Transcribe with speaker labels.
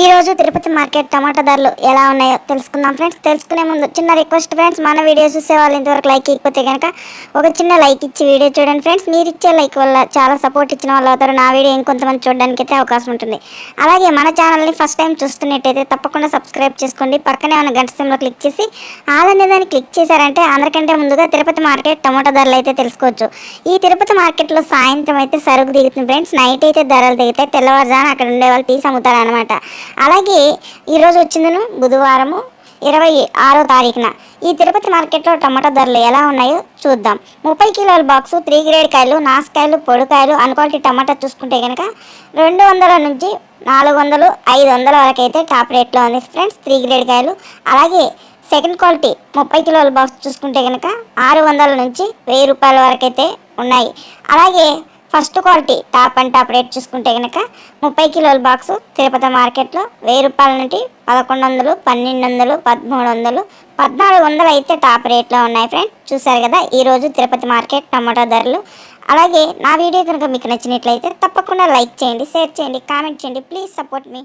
Speaker 1: ఈరోజు తిరుపతి మార్కెట్ టమాటా ధరలు ఎలా ఉన్నాయో తెలుసుకుందాం ఫ్రెండ్స్. తెలుసుకునే ముందు చిన్న రిక్వెస్ట్ ఫ్రెండ్స్ మన వీడియో చూసే వాళ్ళు ఇంతవరకు లైక్ ఇకపోతే కనుక ఒక చిన్న లైక్ ఇచ్చి వీడియో చూడండి ఫ్రెండ్స్. మీరు ఇచ్చే లైక్ వల్ల చాలా సపోర్ట్ ఇచ్చిన వాళ్ళు అవుతారు. నా వీడియో ఇంకొంతమంది చూడడానికి అయితే అవకాశం ఉంటుంది. అలాగే మన ఛానల్ని ఫస్ట్ టైం చూస్తున్నట్టయితే తప్పకుండా సబ్స్క్రైబ్ చేసుకోండి. పక్కనే ఉన్న గంట సిమ్లో క్లిక్ చేసి ఆల్ దాన్ని క్లిక్ చేశారంటే అందరికంటే ముందుగా తిరుపతి మార్కెట్ టమాటా ధరలు అయితే తెలుసుకోవచ్చు. ఈ తిరుపతి మార్కెట్లో సాయంత్రం అయితే సరుకు దిగుతుంది ఫ్రెండ్స్. నైట్ అయితే ధరలు దిగితే తెల్లవారుజాన అక్కడ ఉండే వాళ్ళు తీసి అమ్ముతారు అనమాట అలాగే ఈరోజు వచ్చిందను బుధవారము ఇరవై ఆరో తారీఖున. ఈ తిరుపతి మార్కెట్లో టమాటా ధరలు ఎలా ఉన్నాయో చూద్దాం. ముప్పై కిలోల బాక్సు త్రీ గ్రేడ్ కాయలు నాసుకాయలు పొడికాయలు అన్క్వాలిటీ టమాటా చూసుకుంటే కనుక రెండు వందల నుంచి నాలుగు వందలు ఐదు వందల వరకు అయితే టాప్ రేట్లో ఉంది ఫ్రెండ్స్. త్రీ గ్రేడ్ కాయలు అలాగే సెకండ్ క్వాలిటీ ముప్పై కిలోల బాక్స్ చూసుకుంటే కనుక ఆరు వందల నుంచి వెయ్యి రూపాయల వరకు అయితే ఉన్నాయి. అలాగే first quality top and top rate చూసుకుంటే కనుక ముప్పై కిలోల బాక్స్ తిరుపతి మార్కెట్లో వెయ్యి రూపాయల నుండి పదకొండు వందలు పన్నెండు వందలు పదమూడు వందలు పద్నాలుగు వందలు అయితే టాప్ రేట్లో ఉన్నాయి ఫ్రెండ్. చూసారు కదా ఈరోజు తిరుపతి మార్కెట్ టమాటా ధరలు. అలాగే నా వీడియో కనుక మీకు నచ్చినట్లయితే తప్పకుండా లైక్ చేయండి షేర్ చేయండి కామెంట్ చేయండి. Please support me.